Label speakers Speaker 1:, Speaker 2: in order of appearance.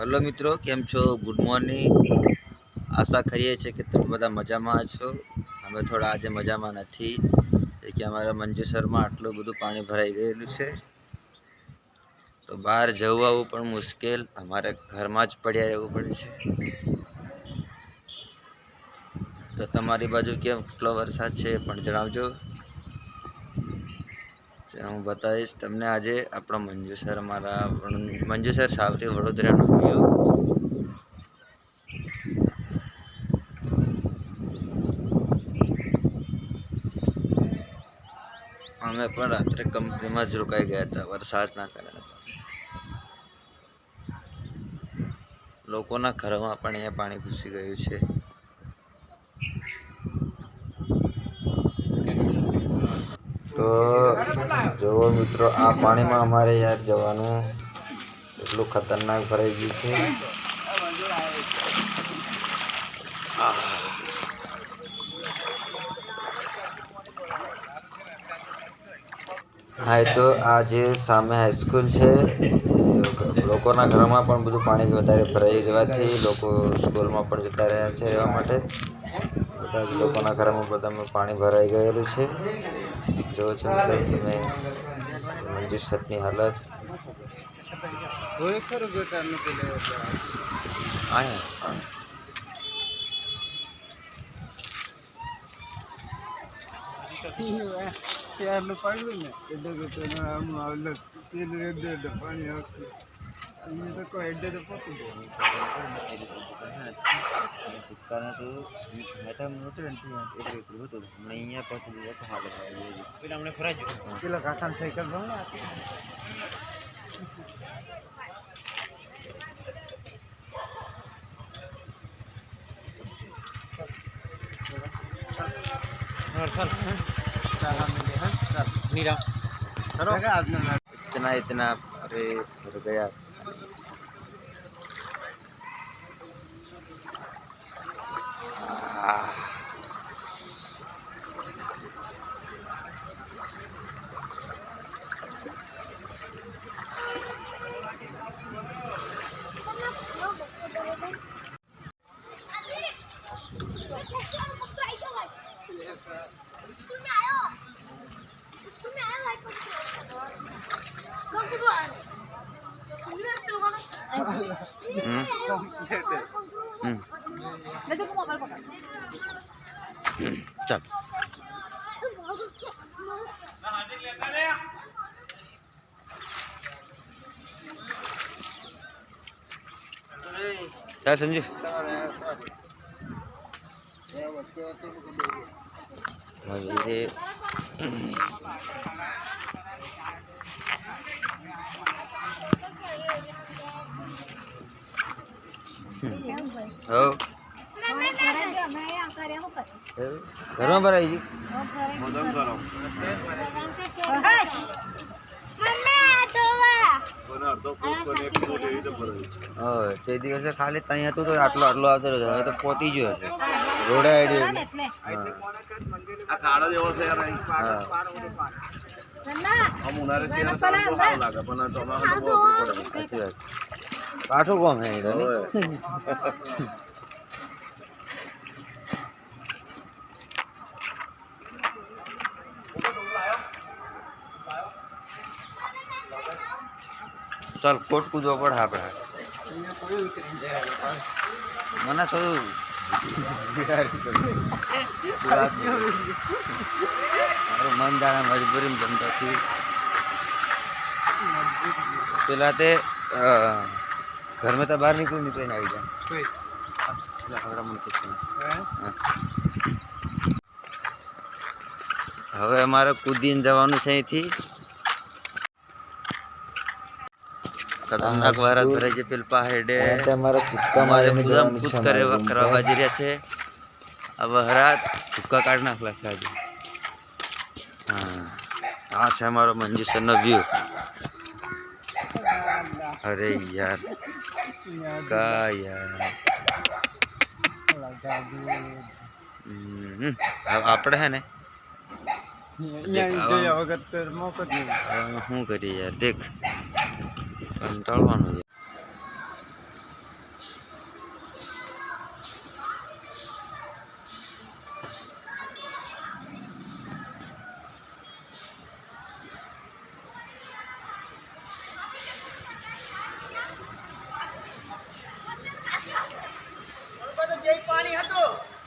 Speaker 1: Hello મિત્રો, કેમ છો? ગુડ મોર્નિંગ આશા કરીએ છીએ કે તમે બધા મજામાં છો. અમે થોડા આજે મજામાં નથી કે અમારા મંજુસરમાં આટલું બધું પાણી ભરાઈ ગયેલું છે. તો બહાર જવું આવવું પણ મુશ્કેલ, અમારે ઘરમાં જ પડ્યા રહેવું પડે છે. તો તમારી બાજુ કેમ કેટલો વરસાદ છે પણ જણાવજો. હું બતાવીશ તમને આજે આપણો મંજુસર મારા મંજુ મંજુસર સાવરી વડોદરાનો વીડિયો. અમે પણ રાત્રે કંપનીમાં જ રોકાઈ ગયા હતા, વરસાદના કારણે. લોકોના ઘરમાં પણ અહીંયા પાણી ઘૂસી ગયું છે. તો જુઓ મિત્રો, આ પાણીમાં અમારે યાર જવાનું એટલું ખતરનાક ભરાઈ ગયું છે. હા, એ તો આ જે સામે હાઈસ્કૂલ છે લોકોના ઘરમાં પણ બધું પાણી વધારે ભરાઈ જવાથી લોકો સ્કૂલમાં પણ જતા રહ્યા છે રહેવા માટે. બધા જ લોકોના ઘરમાં બધામાં પાણી ભરાઈ ગયેલું છે. જો છો તમે મંજૂર સટની હાલત. અહીંયા.
Speaker 2: ત્યારનું પડ્યું ને? એટલે
Speaker 1: इतना इतना अरे गया। Hmm. Hmm. Chap. Chal Sanju. હવે હો ઘરમાં ભરાઈ ગયું તે દિવસે ખાલી ત્યાં હતું તો આટલો આટલો આવતો રહ્યો હવે તો પોતી ગયો હશે રોડે આઈડી હા.
Speaker 2: કોમ ખાડો જેવો છે યાર અહીં
Speaker 1: હા
Speaker 2: આમ ઉનાળે છે ને તો સારું લાગે પણ ચોમાસામાં તો બહુ અઘરું પડે
Speaker 1: સાચી વાત કાઠું કોમ હે ઈ તો નહીં? ચાલ કોટ કૂદવો પડે આપણે મને થોડું મારું મન જાણે મજબૂરી ધંધાથી પેલા તે ઘરમાં તો બહાર નીકળી નીકળીને આવી જાય હવે અમારે કૂદીને જવાનું છે અહીંથી. ખતરનાક વારત ભરાય છે પેલપા હેડે
Speaker 3: અમારે કૂદકા મારીને
Speaker 1: કૂદમ
Speaker 3: છે
Speaker 1: કરે કરવા બાજી રહ્યા છે. હવે હરાત ભૂક્કા કાઢ નાખલા છે આજે. હા. આ છે અમારો મંજુસરનો વ્યૂ અરે યાર. કા યાર. આપડે આપણે હે ને? શું કરીએ યાર? દેખ. એમ છે પાણી હતું